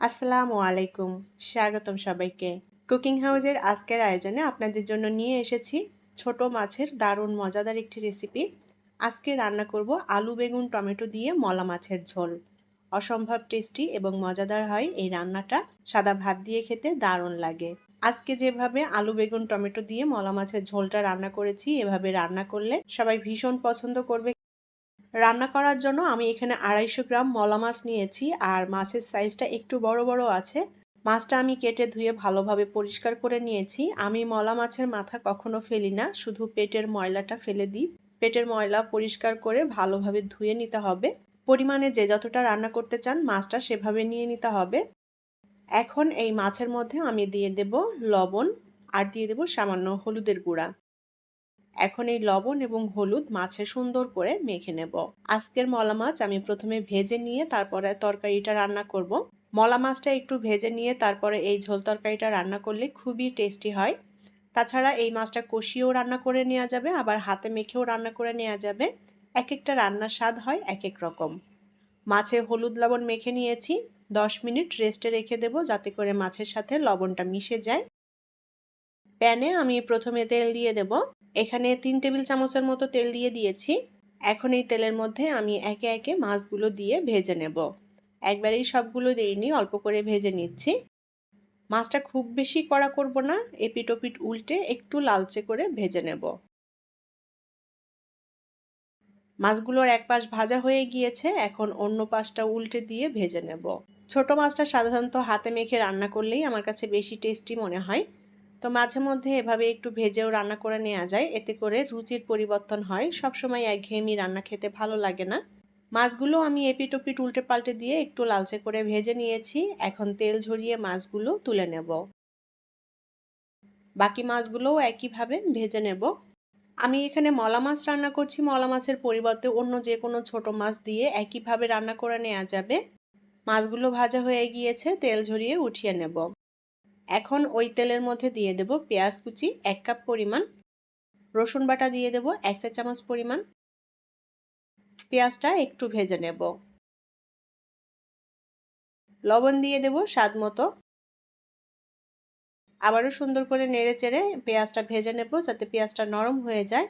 আসসালামু আলাইকুম। স্বাগতম সবাইকে। কুকিং হাউসের আজকের আয়োজনে আপনাদের জন্য নিয়ে এসেছি ছোট মাছের দারুণ মজাদার একটি রেসিপি। আজকে রান্না করব আলু, বেগুন, টমেটো দিয়ে মলা মাছের ঝোল। অসম্ভব টেস্টি এবং মজাদার হয় এই রান্নাটা। সাদা ভাত দিয়ে খেতে দারুণ লাগে। আজকে যেভাবে আলু, বেগুন, টমেটো দিয়ে মলা মাছের ঝোলটা রান্না করেছি, এভাবে রান্না করলে সবাই ভীষণ পছন্দ করবে। রান্না করার জন্য আমি এখানে আড়াইশো গ্রাম মলা মাছ নিয়েছি, আর মাছের সাইজটা একটু বড় বড় আছে। মাছটা আমি কেটে ধুয়ে ভালোভাবে পরিষ্কার করে নিয়েছি। আমি মলা মাছের মাথা কখনো ফেলি না, শুধু পেটের ময়লাটা ফেলে দিই। পেটের ময়লা পরিষ্কার করে ভালোভাবে ধুয়ে নিতে হবে। পরিমাণে যে যতটা রান্না করতে চান, মাছটা সেভাবে নিয়ে নিতে হবে। এখন এই মাছের মধ্যে আমি দিয়ে দেব লবণ, আর দিয়ে দেব সামান্য হলুদের গুঁড়া। এখন এই লবণ এবং হলুদ মাছে সুন্দর করে মেখে নেব। আজকের মলা মাছ আমি প্রথমে ভেজে নিয়ে তারপরে তরকারিটা রান্না করব। মলা মাছটা একটু ভেজে নিয়ে তারপরে এই ঝোল তরকারিটা রান্না করলে খুবই টেস্টি হয়। তাছাড়া এই মাছটা কষিয়েও রান্না করে নেওয়া যাবে, আবার হাতে মেখেও রান্না করে নেওয়া যাবে। এক একটা রান্নার স্বাদ হয় এক এক রকম। মাছে হলুদ লবণ মেখে নিয়েছি। দশ মিনিট রেস্টে রেখে দেব যাতে করে মাছের সাথে লবণটা মিশে যায়। প্যানে আমি প্রথমে তেল দিয়ে দেব। এখানে তিন টেবিল চামচের মতো তেল দিয়ে দিয়েছি। এখন এই তেলের মধ্যে আমি একে একে মাছগুলো দিয়ে ভেজে নেব। একবারেই সবগুলো দিইনি, অল্প করে ভেজে নিচ্ছি। মাছটা খুব বেশি কড়া করব না এপিট ওপিট উল্টে একটু লালচে করে ভেজে নেব। মাছগুলোর এক পাশ ভাজা হয়ে গিয়েছে, এখন অন্য পাশটা উল্টে দিয়ে ভেজে নেব। ছোট মাছটা সাধারণত হাতে মেখে রান্না করলেই আমার কাছে বেশি টেস্টি মনে হয়। তো মাঝে মধ্যে এভাবে একটু ভেজেও রান্না করে নেওয়া যায়। এতে করে রুচির পরিবর্তন হয়। সবসময় একঘেয়েমি রান্না খেতে ভালো লাগে না। মাছগুলো আমি এপিট ওপিট উল্টে পাল্টে দিয়ে একটু লালচে করে ভেজে নিয়েছি। এখন তেল ঝরিয়ে মাছগুলো তুলে নেব। বাকি মাছগুলোও একইভাবে ভেজে নেব। আমি এখানে মলা মাছ রান্না করছি। মলা মাছের পরিবর্তে অন্য যে কোনো ছোট মাছ দিয়ে একইভাবে রান্না করে নেওয়া যাবে। মাছগুলো ভাজা হয়ে গিয়েছে। তেল ঝরিয়ে উঠিয়ে নেব। এখন ওই তেলের মধ্যে দিয়ে দেব পেঁয়াজ কুচি, এক কাপ পরিমাণ। রসুন বাটা দিয়ে দেব এক চা চামচ পরিমাণ। পেঁয়াজটা একটু ভেজে নেব। লবণ দিয়ে দেব স্বাদ মতো। আবারও সুন্দর করে নেড়ে চেড়ে পেঁয়াজটা ভেজে নেব যাতে পেঁয়াজটা নরম হয়ে যায়।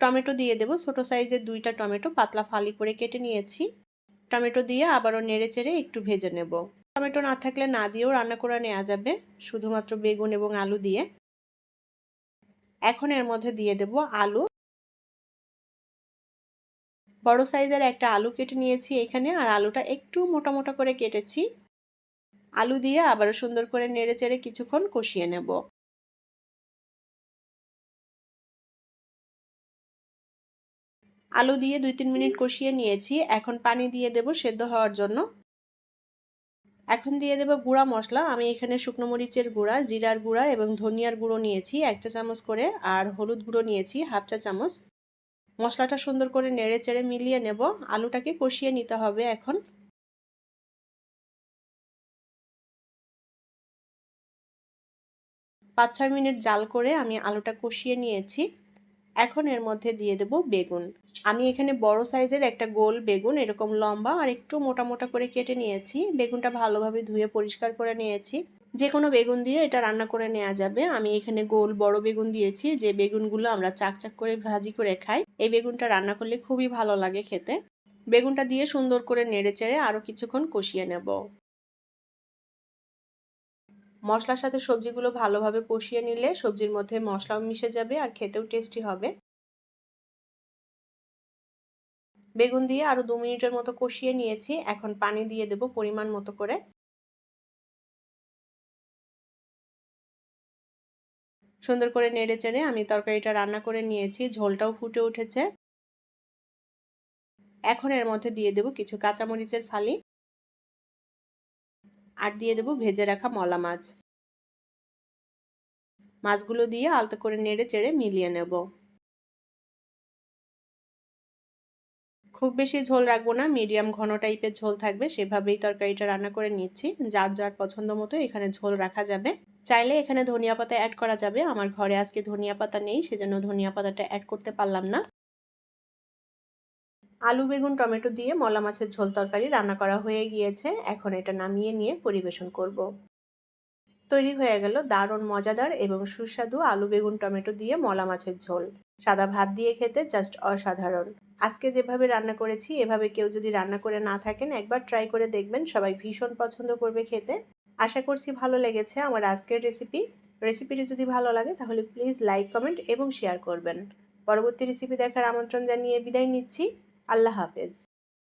টমেটো দিয়ে দেব, ছোটো সাইজের দুইটা টমেটো, পাতলা ফালি করে কেটে নিয়েছি। টমেটো দিয়ে আবারও নেড়ে চেড়ে একটু ভেজে নেব। টমেটো না থাকলে না দিয়েও রান্না করে নেওয়া যাবে। শুধুমাত্র বেগুন এবং আলু দিয়ে। এখন এর মধ্যে দিয়ে দেব আলু। বড় সাইজের একটা আলু কেটে নিয়েছি এখানে, আর আলুটা একটু মোটা মোটা করে কেটেছি। আলু দিয়ে আবারও সুন্দর করে নেড়ে চেড়ে কিছুক্ষণ কষিয়ে নেব। আলু দিয়ে দুই তিন মিনিট কষিয়ে নিয়েছি। এখন পানি দিয়ে দেব সেদ্ধ হওয়ার জন্য। এখন দিয়ে দেবো গুঁড়া মশলা। আমি এখানে শুকনো মরিচের গুঁড়া, জিরার গুঁড়া এবং ধনিয়ার গুঁড়ো নিয়েছি, এক চা চামচ করে, আর হলুদ গুঁড়ো নিয়েছি, হাফ চা চামচ। মশলাটা সুন্দর করে নেড়ে চেড়ে মিলিয়ে নেব। আলুটাকে কষিয়ে নিতে হবে এখন। পাঁচ ছয় মিনিট জাল করে আমি আলুটা কষিয়ে নিয়েছি। এখন এর মধ্যে দিয়ে দেব বেগুন। আমি এখানে বড় সাইজের একটা গোল বেগুন, এরকম লম্বা আর একটু মোটা মোটা করে কেটে নিয়েছি। বেগুনটা ভালোভাবে ধুয়ে পরিষ্কার করে নিয়েছি। যে কোনো বেগুন দিয়ে এটা রান্না করে নেওয়া যাবে। আমি এখানে গোল বড় বেগুন দিয়েছি। যে বেগুনগুলো আমরা চাকচাক করে ভাজি করে খাই, এই বেগুনটা রান্না করলে খুবই ভালো লাগে খেতে। বেগুনটা দিয়ে সুন্দর করে নেড়ে চেড়ে আরও কিছুক্ষণ কষিয়ে নেব। মশলার সাথে সবজিগুলো ভালোভাবে কষিয়ে নিলে সবজির মধ্যে মশলাও মিশে যাবে আর খেতেও টেস্টি হবে। বেগুন দিয়ে আরও দু মিনিটের মতো কষিয়ে নিয়েছি। এখন পানি দিয়ে দেব পরিমাণ মতো করে। সুন্দর করে নেড়ে চেড়ে আমি তরকারিটা রান্না করে নিয়েছি। ঝোলটাও ফুটে উঠেছে। এখন এর মধ্যে দিয়ে দেব কিছু কাঁচামরিচের ফালি। আর দিয়ে দেবো ভেজে রাখা মলা মাছ। মাছগুলো দিয়ে আলতো করে নেড়ে চেড়ে মিলিয়ে নেব। খুব বেশি ঝোল রাখব না, মিডিয়াম ঘন টাইপের ঝোল থাকবে, সেভাবেই তরকারিটা রান্না করে নিচ্ছি। যার যার পছন্দ মতো এখানে ঝোল রাখা যাবে। চাইলে এখানে ধনিয়া পাতা অ্যাড করা যাবে, আমার ঘরে আজকে ধনিয়া পাতা নেই, সেজন্য ধনিয়া পাতাটা অ্যাড করতে পারলাম না। আলু, বেগুন, টমেটো দিয়ে মলা মাছের ঝোল তরকারি রান্না করা হয়ে গিয়েছে। এখন এটা নামিয়ে নিয়ে পরিবেশন করব। তৈরি হয়ে গেল দারুণ মজাদার এবং সুস্বাদু আলু, বেগুন, টমেটো দিয়ে মলা মাছের ঝোল। সাদা ভাত দিয়ে খেতে জাস্ট অসাধারণ। আজকে যেভাবে রান্না করেছি, এভাবে কেউ যদি রান্না করে না থাকেন, একবার ট্রাই করে দেখবেন, সবাই ভীষণ পছন্দ করবে খেতে। আশা করছি ভালো লেগেছে আমার আজকের রেসিপি। রেসিপিটি যদি ভালো লাগে, তাহলে প্লিজ লাইক, কমেন্ট এবং শেয়ার করবেন। পরবর্তী রেসিপি দেখার আমন্ত্রণ জানিয়ে বিদায় নিচ্ছি। আল্লাহ হাফেজ।